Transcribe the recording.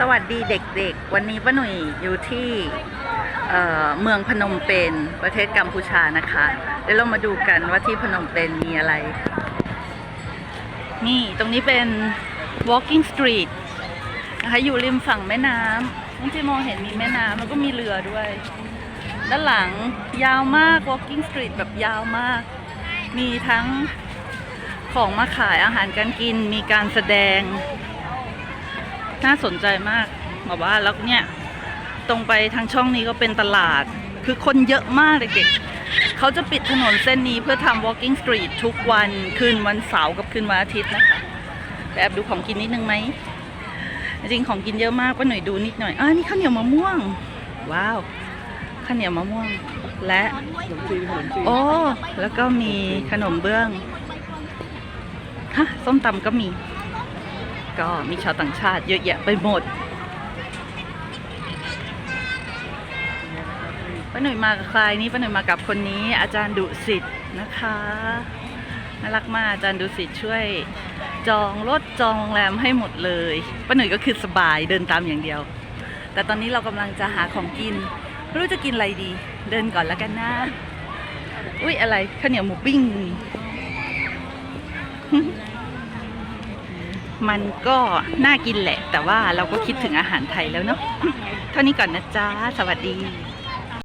สวัสดีเด็กๆ วันนี้ป้าหนุ่ยอยู่ที่เเมืองพนมเปญประเทศกัมพูชานะคะเดี๋ยวเรามาดูกันว่าที่พนมเปญมีอะไร นี่ตรงนี้เป็น walking street นะคะอยู่ริมฝั่งแม่น้ำทั้งที่มองเห็นมีแม่น้ำแล้วก็มีเรือด้วย ด้านหลังยาวมาก walking street แบบยาวมาก มีทั้งของมาขายอาหารการกินมีการแสดง น่าสนใจมากบอกว่าแล้วเนี่ย ตรงไปทางช่องนี้ก็เป็นตลาด คือคนเยอะมากเด็กๆเขาจะปิดถนนเส้นนี้เพื่อทำ walking street ทุกวันคืนวันเสาร์กับคืนวันอาทิตย์นะคะแอบดูของกินนิดนึงไหมจริงของกินเยอะมากป้าหน่อยดูนิดหน่อยอ่านี่ข้าวเหนียวมะม่วง ว้าวข้าวเหนียวมะม่วง และโอ้แล้วก็มีขนมเบื้องฮะส้มตำก็มี ก็มีชาวต่างชาติเยอะแยะไปหมดป้าหนุ่ยมากับใครนี่ป้าหนุ่ยมากับคนนี้ อาจารย์ดุสิตนะคะน่ารักมากอาจารย์ดุสิตช่วยจองรถจองโรงแรมให้หมดเลยป้าหนุ่ยก็คือสบายเดินตามอย่างเดียว แต่ตอนนี้เรากำลังจะหาของกินไม่รู้จะกินอะไรดี เดินก่อนแล้วกันนะ อุ้ยอะไรข้าวเหนียวหมูปิ้ง มันก็น่ากินแหละ แต่ว่าเราก็คิดถึงอาหารไทยแล้วเนาะเท่านี้ก่อนนะจ๊ะ สวัสดี